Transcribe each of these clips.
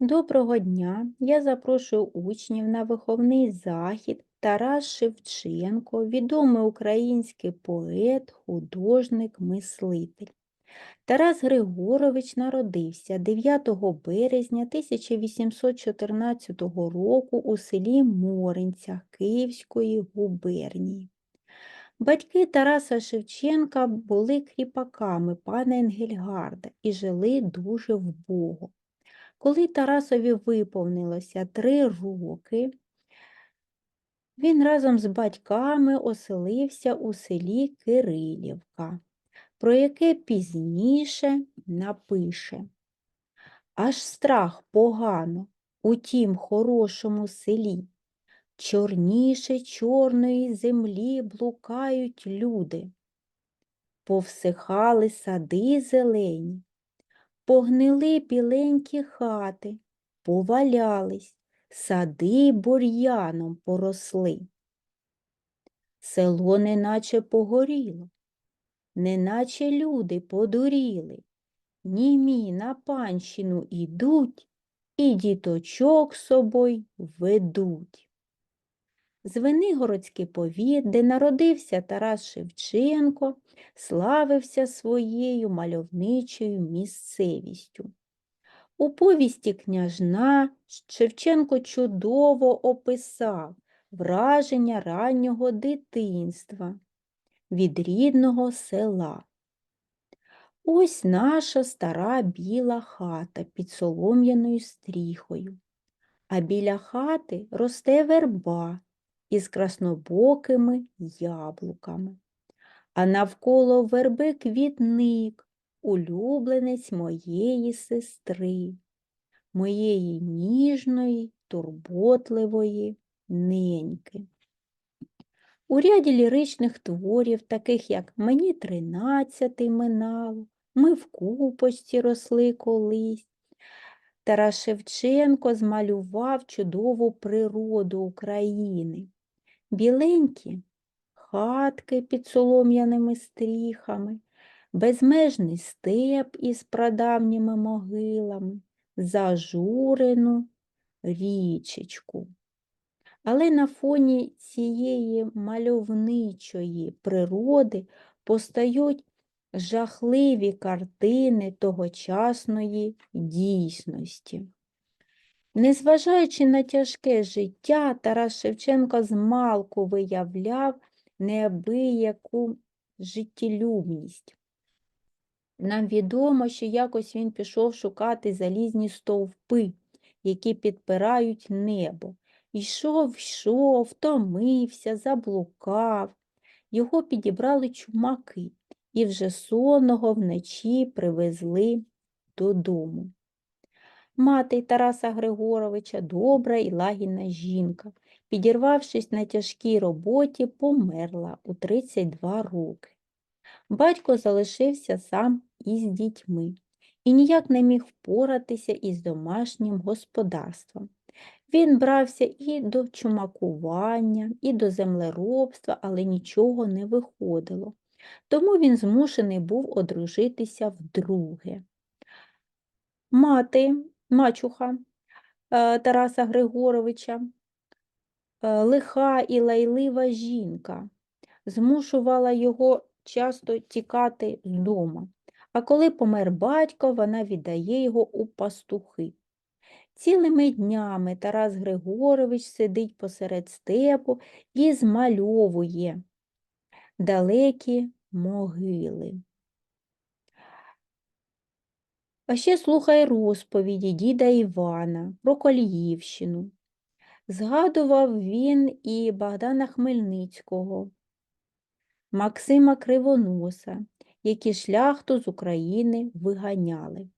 Доброго дня! Я запрошую учнів на виховний захід Тарас Шевченко, відомий український поет, художник, мислитель. Тарас Григорович народився 9 березня 1814 року у селі Моринцях Київської губернії. Батьки Тараса Шевченка були кріпаками пана Енгельгарда і жили дуже вбого. Коли Тарасові виповнилося три роки, він разом з батьками оселився у селі Кирилівка, про яке пізніше напише. Аж страх погано у тім хорошому селі. Чорніше чорної землі блукають люди. Повсихали сади зелені, Погнили біленькі хати, повалялись, сади бур'яном поросли. Село неначе погоріло, неначе люди подуріли, німі на панщину ідуть і діточок собою ведуть. Звенигородський повіт, де народився Тарас Шевченко, славився своєю мальовничою місцевістю. У повісті княжна Шевченко чудово описав враження раннього дитинства від рідного села. Ось наша стара біла хата під солом'яною стріхою, а біля хати росте верба із краснобокими яблуками а навколо верби квітник, улюбленець моєї сестри, моєї ніжної, турботливої неньки. У ряді ліричних творів, таких як Мені тринадцятий минало, Ми в купочці росли колись, Тарас Шевченко змалював чудову природу України. Біленькі хатки під солом'яними стріхами, безмежний степ із прадавніми могилами, зажурену річечку. Але на фоні цієї мальовничої природи постають жахливі картини тогочасної дійсності. Незважаючи на тяжке життя, Тарас Шевченко змалку виявляв неабияку життєлюбність. Нам відомо, що якось він пішов шукати залізні стовпи, які підпирають небо. Йшов, йшов, втомився, заблукав. Його підібрали чумаки і вже сонного вночі привезли додому. Мати Тараса Григоровича добра і лагідна жінка підірвавшись на тяжкій роботі, померла у 32 роки. Батько залишився сам із дітьми і ніяк не міг впоратися із домашнім господарством. Він брався і до чумакування, і до землеробства, але нічого не виходило. Тому він змушений був одружитися вдруге. Мати, мачуха е, Тараса Григоровича, Е, лиха і лайлива жінка, змушувала його часто тікати з дому. А коли помер батько, вона віддає його у пастухи. Цілими днями Тарас Григорович сидить посеред степу і змальовує далекі могили. А ще слухає розповіді діда Івана про Коліївщину. Згадував він і Богдана Хмельницького, Максима Кривоноса, які шляхту з України виганяли.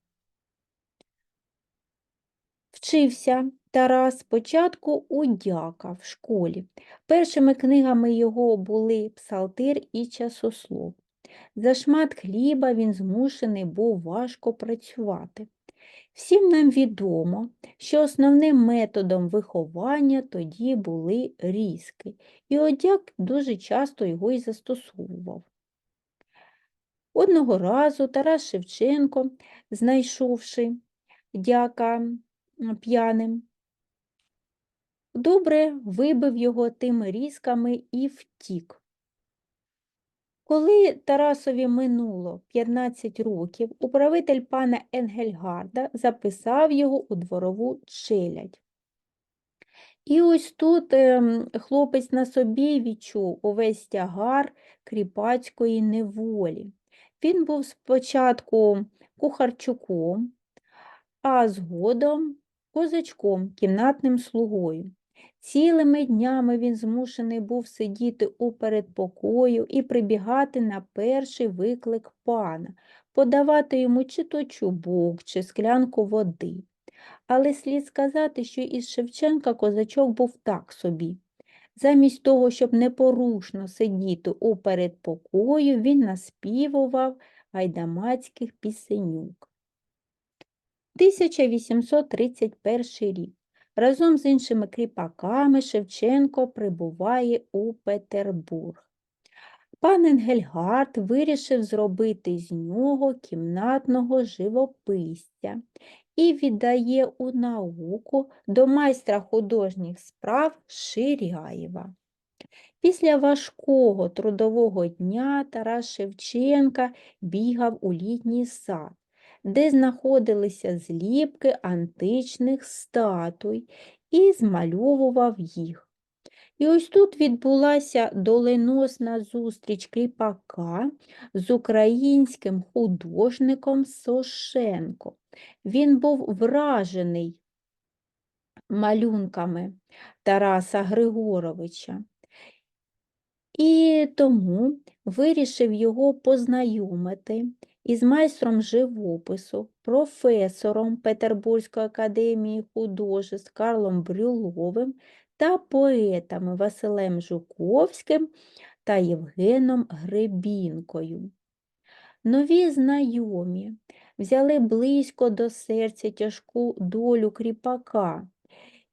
Вчився Тарас спочатку у дяка в школі. Першими книгами його були Псалтир і часослов. За шмат хліба він змушений був важко працювати. Всім нам відомо, що основним методом виховання тоді були різки, і одяк дуже часто його й застосовував. Одного разу Тарас Шевченко, знайшовши дяка, п'яним. Добре вибив його тими різками і втік. Коли Тарасові минуло 15 років, управитель пана Енгельгарда записав його у дворову челядь. І ось тут ем, хлопець на собі відчув увесь тягар кріпацької неволі. Він був спочатку кухарчуком, а згодом козачком, кімнатним слугою. Цілими днями він змушений був сидіти у передпокою і прибігати на перший виклик пана, подавати йому чи то чубук, чи склянку води. Але слід сказати, що із Шевченка козачок був так собі. Замість того, щоб непорушно сидіти у передпокою, він наспівував гайдамацьких пісенюк. 1831 рік. Разом з іншими кріпаками Шевченко прибуває у Петербург. Пан Енгельгард вирішив зробити з нього кімнатного живописця і віддає у науку до майстра художніх справ Ширяєва. Після важкого трудового дня Тарас Шевченка бігав у літній сад, де знаходилися зліпки античних статуй і змальовував їх. І ось тут відбулася доленосна зустріч кріпака з українським художником Сошенко. Він був вражений малюнками Тараса Григоровича. І тому вирішив його познайомити із майстром живопису, професором Петербурзької академії художеств Карлом Брюловим та поетами Василем Жуковським та Євгеном Гребінкою. Нові знайомі взяли близько до серця тяжку долю кріпака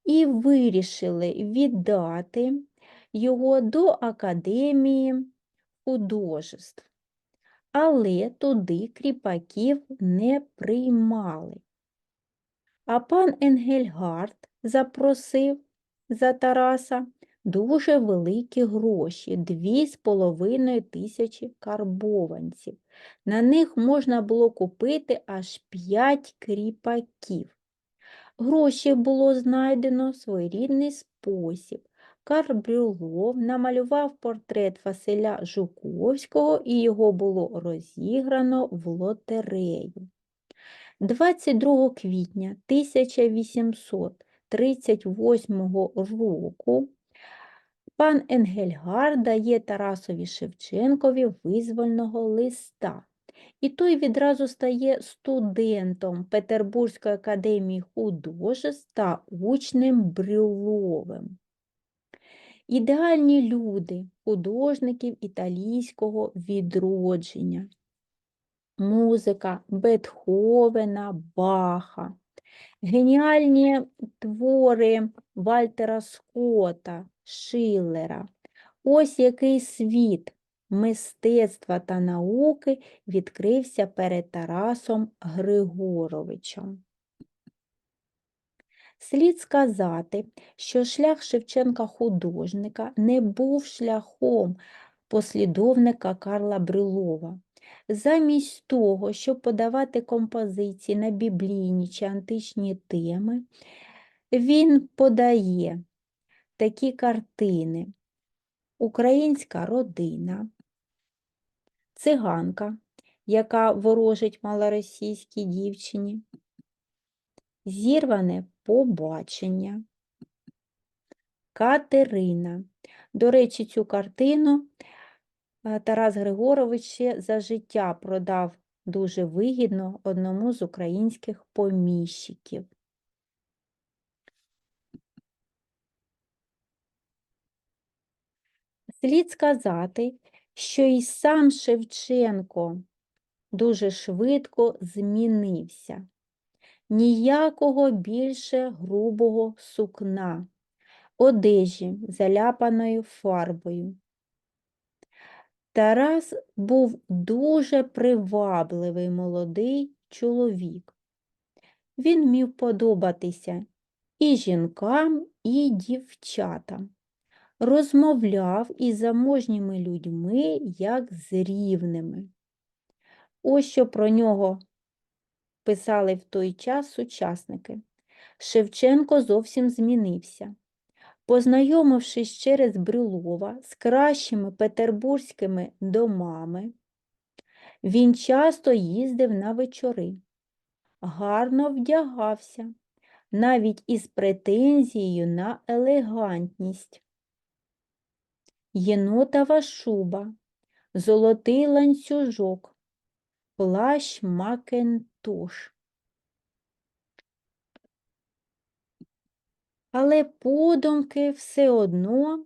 і вирішили віддати його до Академії художеств, але туди кріпаків не приймали. А пан Енгельгард запросив за Тараса дуже великі гроші дві з половиною тисячі карбованців. На них можна було купити аж п'ять кріпаків. Гроші було знайдено в своєрідний спосіб. Карбюлов намалював портрет Василя Жуковського і його було розіграно в лотерею. 22 квітня 1838 року пан Енгельгар дає Тарасові Шевченкові визвольного листа. І той відразу стає студентом Петербурзької академії художеств та учнем Брюловим. Ідеальні люди художників італійського відродження. Музика Бетховена, Баха, геніальні твори Вальтера Скотта, Шиллера. Ось який світ мистецтва та науки відкрився перед Тарасом Григоровичем. Слід сказати, що шлях Шевченка художника не був шляхом послідовника Карла Брюлова. Замість того, щоб подавати композиції на біблійні чи античні теми, він подає такі картини: Українська родина, циганка, яка ворожить малоросійській дівчині, зірване побачення, Катерина. До речі, цю картину е, Тарас Григорович ще за життя продав дуже вигідно одному з українських поміщиків. Слід сказати, що і сам Шевченко дуже швидко змінився. Ніякого більше грубого сукна, одежі, заляпаною фарбою. Тарас був дуже привабливий молодий чоловік. Він вмів подобатися і жінкам, і дівчатам. Розмовляв із заможніми людьми, як з рівними. Ось що про нього писали в той час сучасники. Шевченко зовсім змінився. Познайомившись через Брюлова з кращими петербурзькими домами, він часто їздив на вечори, гарно вдягався, навіть із претензією на елегантність. Єнотова шуба, золотий ланцюжок, плащ Макентош. Але подумки все одно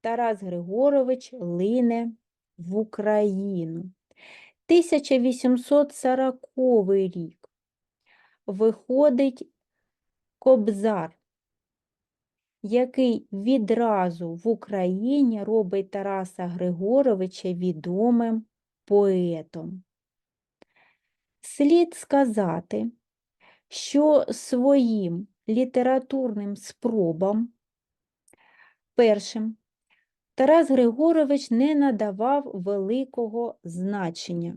Тарас Григорович лине в Україну. 1840 рік виходить Кобзар, який відразу в Україні робить Тараса Григоровича відомим поетом. Слід сказати, що своїм літературним спробам першим Тарас Григорович не надавав великого значення.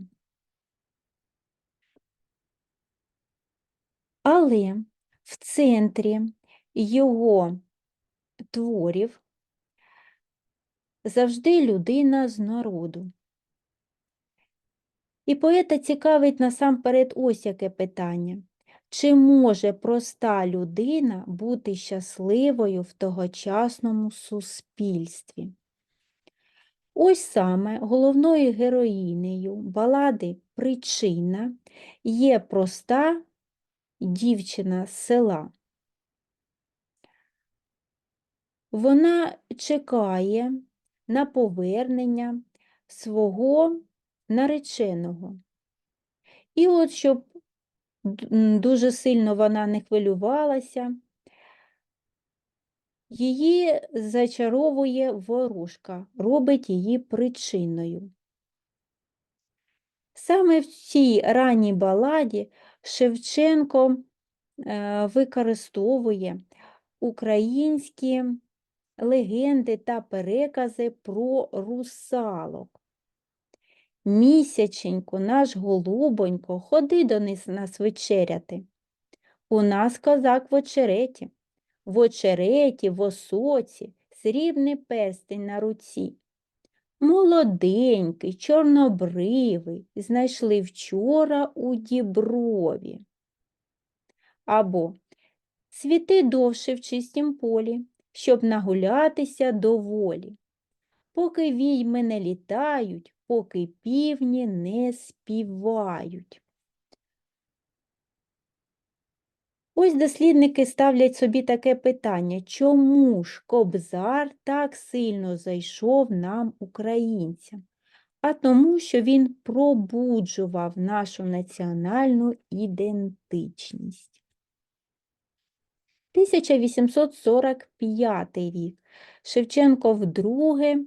Але в центрі його творів завжди людина з народу. І поета цікавить насамперед ось яке питання. Чи може проста людина бути щасливою в тогочасному суспільстві? Ось саме головною героїнею балади Причина є проста дівчина з села. Вона чекає на повернення свого нареченого. І от, щоб дуже сильно вона не хвилювалася, її зачаровує ворожка, робить її причиною. Саме в цій ранній баладі Шевченко е, використовує українські легенди та перекази про русалок. Місяченько, наш голубонько, ходи до нас вечеряти. У нас козак в очереті, в очереті, в осоці, срібний перстень на руці. Молоденький, чорнобривий, знайшли вчора у діброві. Або світи довше в чистім полі, щоб нагулятися доволі. Поки війми не літають, поки півні не співають. Ось дослідники ставлять собі таке питання, чому ж Кобзар так сильно зайшов нам, українцям? А тому, що він пробуджував нашу національну ідентичність. 1845 рік Шевченко вдруге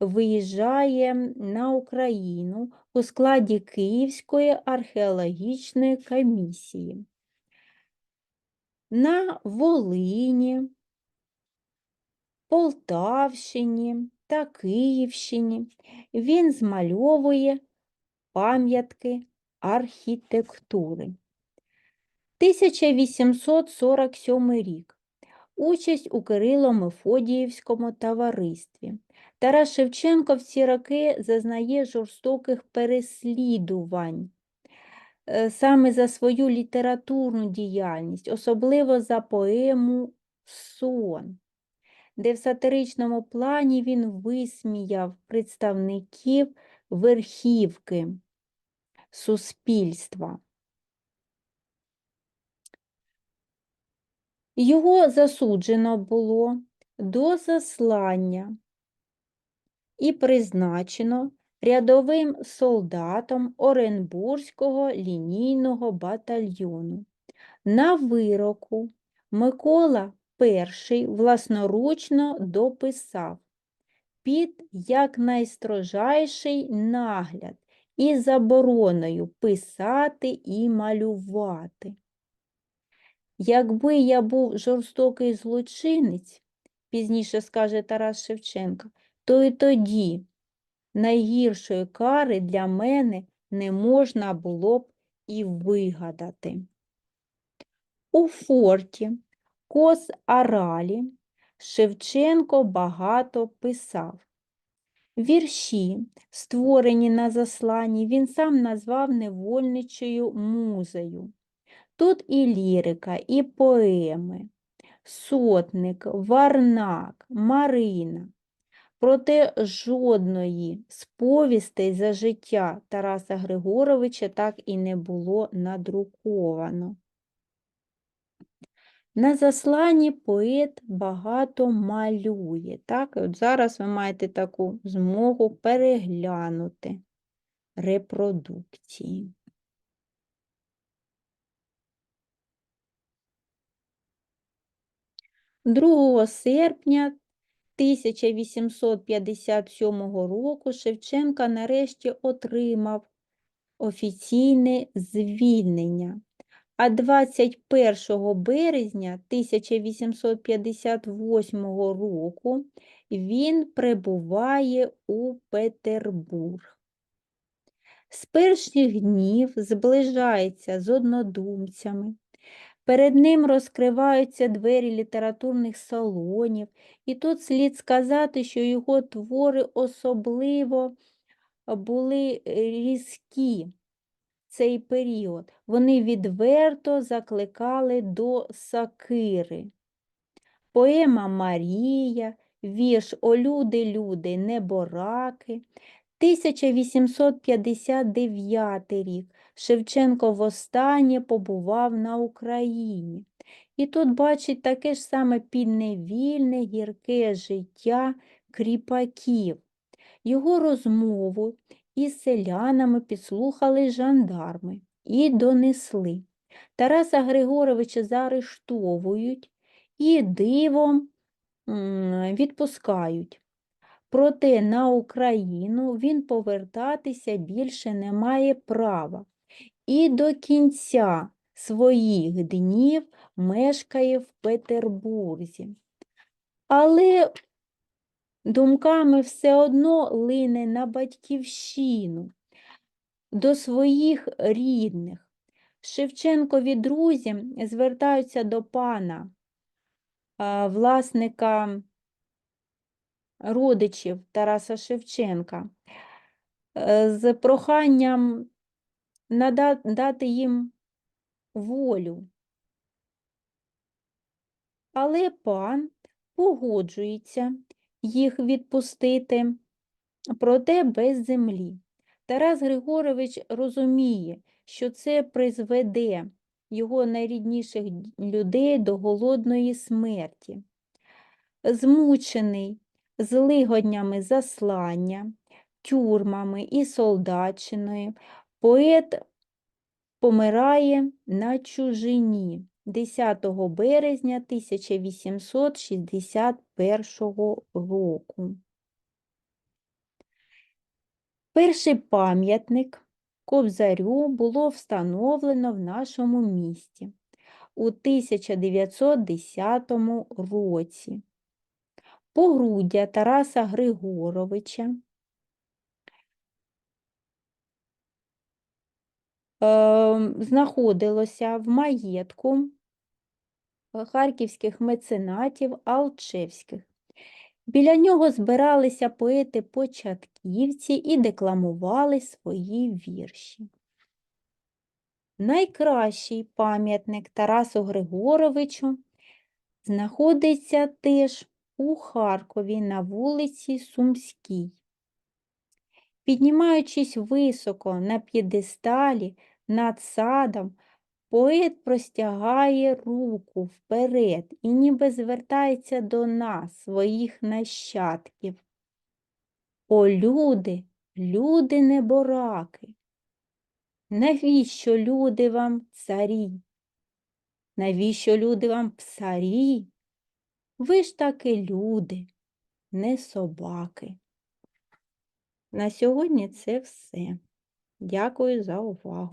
виїжджає на Україну у складі Київської археологічної комісії. На Волині, Полтавщині та Київщині він змальовує пам'ятки архітектури. 1847 рік. Участь у Кирило-Мефодіївському товаристві. Тарас Шевченко в ці роки зазнає жорстоких переслідувань е, саме за свою літературну діяльність, особливо за поему Сон, де в сатиричному плані він висміяв представників верхівки суспільства. Його засуджено було до заслання і призначено рядовим солдатом Оренбурзького лінійного батальйону. На вироку Микола І власноручно дописав під якнайстрожайший нагляд і забороною писати і малювати. Якби я був жорстокий злочинець, пізніше скаже Тарас Шевченко, то і тоді найгіршої кари для мене не можна було б і вигадати. У форті Кос Аралі Шевченко багато писав. Вірші, створені на засланні, він сам назвав невольничою музею. Тут і лірика, і поеми, сотник, варнак, Марина. Проте жодної з повістей за життя Тараса Григоровича так і не було надруковано. На засланні поет багато малює. Так? От зараз ви маєте таку змогу переглянути репродукції. Другого серпня 1857 року Шевченка нарешті отримав офіційне звільнення, а 21 березня 1858 року він прибуває у Петербург. З перших днів зближається з однодумцями. Перед ним розкриваються двері літературних салонів, і тут слід сказати, що його твори особливо були е, різкі цей період. Вони відверто закликали до сакири. Поема Марія, вірш О люди, люди, небораки. 1859 рік Шевченко востаннє побував на Україні. І тут бачить таке ж саме підневільне гірке життя кріпаків. Його розмову із селянами підслухали жандарми і донесли. Тараса Григоровича заарештовують і дивом відпускають. Проте на Україну він повертатися більше не має права і до кінця своїх днів мешкає в Петербурзі. Але думками все одно лине на батьківщину, до своїх рідних. Шевченкові друзі звертаються до пана, власника родичів Тараса Шевченка е, з проханням дати їм волю. Але пан погоджується їх відпустити, проте без землі. Тарас Григорович розуміє, що це призведе його найрідніших людей до голодної смерті. Змучений злигоднями заслання, тюрмами і солдатчиною, поет помирає на чужині 10 березня 1861 року. Перший пам'ятник Кобзарю було встановлено в нашому місті у 1910 році. Погруддя Тараса Григоровича знаходилося в маєтку харківських меценатів Алчевських. Біля нього збиралися поети-початківці і декламували свої вірші. Найкращий пам'ятник Тарасу Григоровичу знаходиться теж у Харкові на вулиці Сумській. Піднімаючись високо на п'єдесталі над садом, поет простягає руку вперед і ніби звертається до нас, своїх нащадків. О, люди, люди небораки! Навіщо люди вам царі? Навіщо люди вам псарі? Ви ж таки люди, не собаки. На сьогодні це все. Дякую за увагу.